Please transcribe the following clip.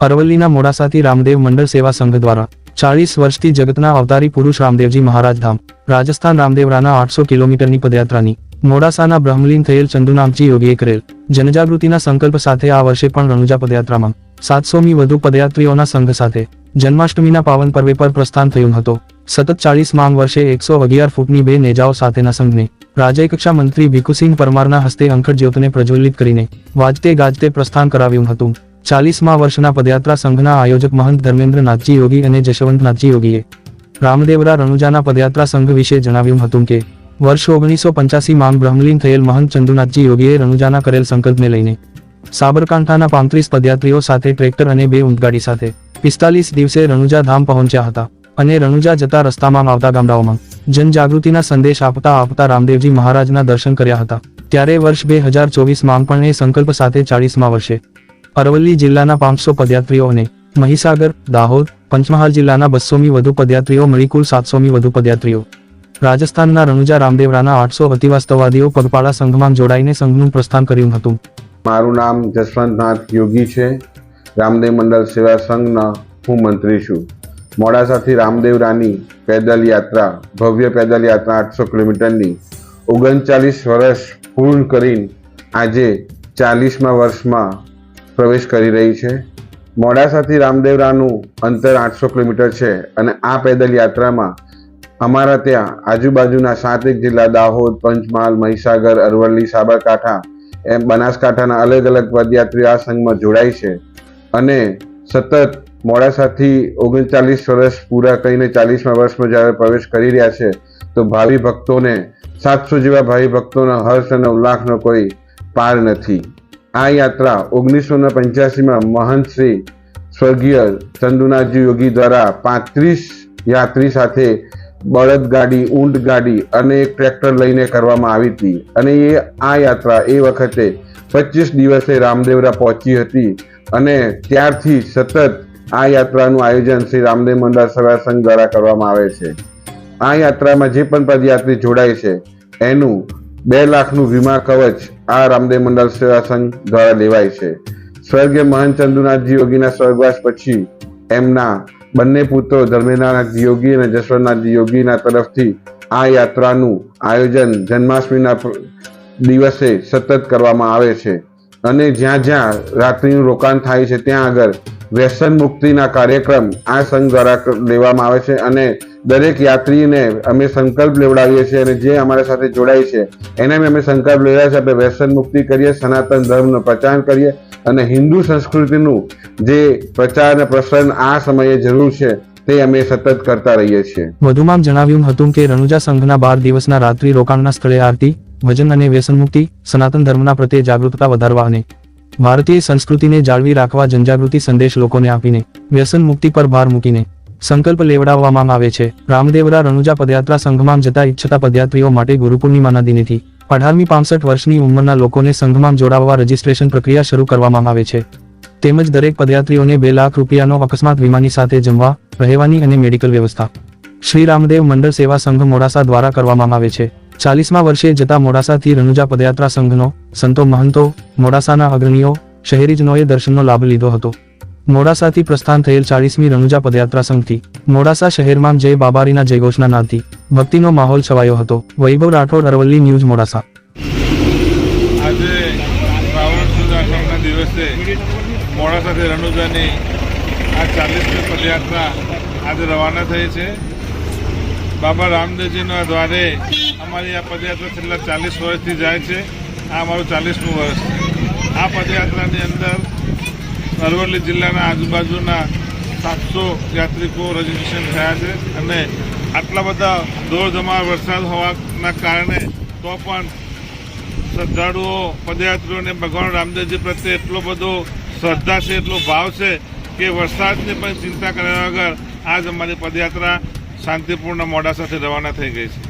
અરવલ્લીના મોડાસાથી રામદેવ મંડળ સેવા સંઘ દ્વારા ચાળીસ વર્ષથી જગતના અવતારી પુરુષ રામદેવજી મહારાજ ધામ, રાજસ્થાન રામદેવરાના આઠસો કિલોમીટરની પદયાત્રાની, મોડાસાના બ્રહ્મલીન થયેલ ચંદુનામજી યોગીએ કરેલ જનજાગૃતિના સંકલ્પ સાથે આ વર્ષે પણ રણુજા પદયાત્રામાં સાતસોમી વધુ પદયાત્રીઓના સંઘ સાથે જન્માષ્ટમીના પાવન પર્વે પર પ્રસ્થાન થયું હતું. સતત ચાલીસ માંગ વર્ષે એકસો અગિયાર ફૂટની બે નેજાઓ સાથેના સંઘને રાજ્યકક્ષા મંત્રી ભીખુસિંહ પરમારના હસ્તે અંખડ જ્યોતને પ્રજ્વલિત કરીને વાજતે ગાજતે પ્રસ્થાન કરાવ્યું હતું. ચાલીસમા વર્ષના પદયાત્રા સંઘના આયોજક મહંત ધર્મેન્દ્રનાથજી યોગી અને જશવંતનાથજી યોગીએ રામદેવરા રણુજાના પદયાત્રા સંઘ વિશે જણાવ્યું હતું કે, વર્ષ ઓગણીસો પંચ્યાસીમાં બ્રહ્મલીન થયેલ મહંત ચંદુનાથજી યોગીએ રણુજાના કરેલ સંકલ્પને લઈને સાબરકાંઠાના પાંત્રીસ પદયાત્રીઓ સાથે ટ્રેક્ટર અને બે ઊંટગાડી સાથે પિસ્તાલીસ દિવસે રણુજા ધામ પહોંચ્યા હતા અને રણુજા જતા રસ્તામાં આવતા ગામડાઓમાં જનજાગૃતિના સંદેશ આપતા આપતા રામદેવજી મહારાજના દર્શન કર્યા હતા. ત્યારે વર્ષ બે હજાર ચોવીસમાં પણ એ સંકલ્પ સાથે ચાળીસમા વર્ષે અરવલ્લી જિલ્લાના પાંચસો પદયાત્રીઓ અને મહીસાગર, દાહોદ, પંચમહાલ જિલ્લાના બસોમી વધુ પદયાત્રીઓ મળી કુલ સાતસોમી વધુ પદયાત્રીઓ. રાજસ્થાનના રણુજા રામદેવરાના આઠસો અતિવાસ્તવાદીઓ પગપાળા સંઘમાં જોડાઈને સંઘનું પ્રસ્થાન કર્યું હતું. મારું નામ જસવંતનાથ યોગી છે. રામદેવ મંડળ સેવા સંઘના હું મંત્રી છું. મોડાસાથી રામદેવ રાની પેદલ યાત્રા, ભવ્ય પેદલ યાત્રા આઠસો કિલોમીટરની ઓગણચાલીસ વર્ષ પૂર્ણ કરીને આજે ચાલીસમા વર્ષમાં પ્રવેશ કરી રહી છે. મોડાસાથી રામદેવરાનું અંતર આઠસો કિલોમીટર છે અને આ પેદલ યાત્રામાં અમારા ત્યાં આજુબાજુના સાતેક જિલ્લા દાહોદ, પંચમહાલ, મહીસાગર, અરવલ્લી, સાબરકાંઠા એમ બનાસકાંઠાના અલગ અલગ પદયાત્રી આ સંઘમાં જોડાય છે અને સતત મોડાસાથી ઓગણચાલીસ વર્ષ પૂરા કરીને ચાલીસમા વર્ષમાં જ્યારે પ્રવેશ કરી રહ્યા છે તો ભાવિ ભક્તોને સાતસો જેવા ભાવિ ભક્તોના હર્ષ અને ઉલ્લાસનો કોઈ પાર નથી. આ યાત્રા ઓગણીસો ને પંચ્યાસીમાં મહંત શ્રી સ્વર્ગીય ચંદુનાથજી યોગી દ્વારા પાંત્રીસ યાત્રી સાથે બળદ ગાડી, ઊંટ ગાડી અને એક ટ્રેક્ટર લઈને કરવામાં આવી હતી. અને એ આ યાત્રા એ વખતે પચીસ દિવસે રામદેવરા પહોંચી હતી અને ત્યારથી સતત આ યાત્રાનું આયોજન શ્રી રામદેવ મંડળ સેવા સંઘ દ્વારા કરવામાં આવે છે. આ યાત્રામાં જે પણ પદયાત્રી જોડાય છે, એનું બે લાખનું વીમા કવચ આ રામદેવ મંડળ સેવા સંઘ દ્વારા લેવાય છે. સ્વર્ગીય મહંત ચંદુનાથજી યોગીના સ્વર્ગવાસ પછી એમના બંને પુત્રો ધર્મેન્દ્રનાથજી યોગી અને જશવંતનાથજી યોગીના તરફથી આ યાત્રાનું આયોજન જન્માષ્ટમીના દિવસે સતત કરવામાં આવે છે. અને જ્યાં જ્યાં રાત્રિનું રોકાણ થાય છે, ત્યાં આગળ વ્યસન મુક્તિના કાર્યક્રમ આ સંઘ દ્વારા લેવામાં આવે છે અને દરેક યાત્રીને અમે સંકલ્પ લેવડાવીએ છીએ અને જે અમારા સાથે જોડાય છે, એને અમે સંકલ્પ લેવડાવીએ છીએ આપણે વ્યસન મુક્તિ કરીએ, સનાતન ધર્મનો પ્રચાર કરીએ અને હિન્દુ સંસ્કૃતિનું જે પ્રચાર અને પ્રસરણ આ સમયે જરૂર છે, તે અમે સતત કરતા રહીએ છીએ. વધુમાં જણાવ્યું હતું કે રણુજા સંઘના બાર દિવસના રાત્રિ રોકાણના સ્થળે આરતી, ભજન અને વ્યસન મુક્તિ, સનાતન ધર્મના પ્રત્યે જાગૃતતા વધારવા અને ભારતીય સંસ્કૃતિને જાળવી રાખવા જનજાગૃતિ સંદેશ લોકોને આપીને વ્યસન મુક્તિ પર ભાર મૂકીને સંકલ્પ લેવડાવવામાં આવે છે. રામદેવરા રણુજા પદયાત્રા સંઘમાં જતા ઈચ્છતા પદયાત્રીઓ માટે ગુરુ પૂર્ણિમાના દિનેથી અઢારમી પાંસઠ વર્ષની ઉંમરના લોકોને સંઘમાં જોડાવવા રજીસ્ટ્રેશન પ્રક્રિયા શરૂ કરવામાં આવે છે. તેમજ દરેક પદયાત્રીઓને બે લાખ રૂપિયાનો અકસ્માત વીમાની સાથે જમવા, રહેવાની અને મેડિકલ વ્યવસ્થા. શ્રી રામદેવ મંડળ સેવા સંઘ મોડાસા દ્વારા કરવામાં આવે છે. ચાલીસમા વર્ષે જતા મોડાસાથી રણુજા પદયાત્રા સંઘનો સંતો મહંતો, મોડાસાના અગ્રણીઓ, શહેરીજનોએ દર્શનનો લાભ લીધો હતો. મોડાસાથી પ્રસ્થાન થયેલ ચાળીસમી રણુજા પદયાત્રા સંઘથી, મોડાસા શહેરમાં જય બાબારીના જયઘોષના નાદથી ભક્તિનો માહોલ છવાયો હતો. વૈભવ રાઠોડ, અરવલ્લી ન્યૂઝ, મોડાસા. આજે શ્રાવણ દિવસે મોડાસાથી રણુજાની આ ચાલીસમી પદયાત્રા આજે રવાના થઈ છે. બાબા રામદેવજીના દ્વારે અમારી આ પદયાત્રા છેલ્લા ચાલીસ વર્ષથી જાય છે. આ અમારું ચાલીસમું વર્ષ. આ પદયાત્રાની અંદર અરવલ્લી જિલ્લાના આજુબાજુના સાતસો યાત્રિકો રજીસ્ટ્રેશન થયા છે અને આટલા બધા દોડધમાર વરસાદ હોવાના કારણે તો પણ શ્રદ્ધાળુઓ પદયાત્રીઓને ભગવાન રામદેવજી પ્રત્યે એટલો બધો શ્રદ્ધા છે, એટલો ભાવ છે કે વરસાદની પણ ચિંતા કર્યા વગર આજ અમારી પદયાત્રા શાંતિપૂર્ણ મોડા સાથે રવાના થઈ ગઈ છે.